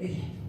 예.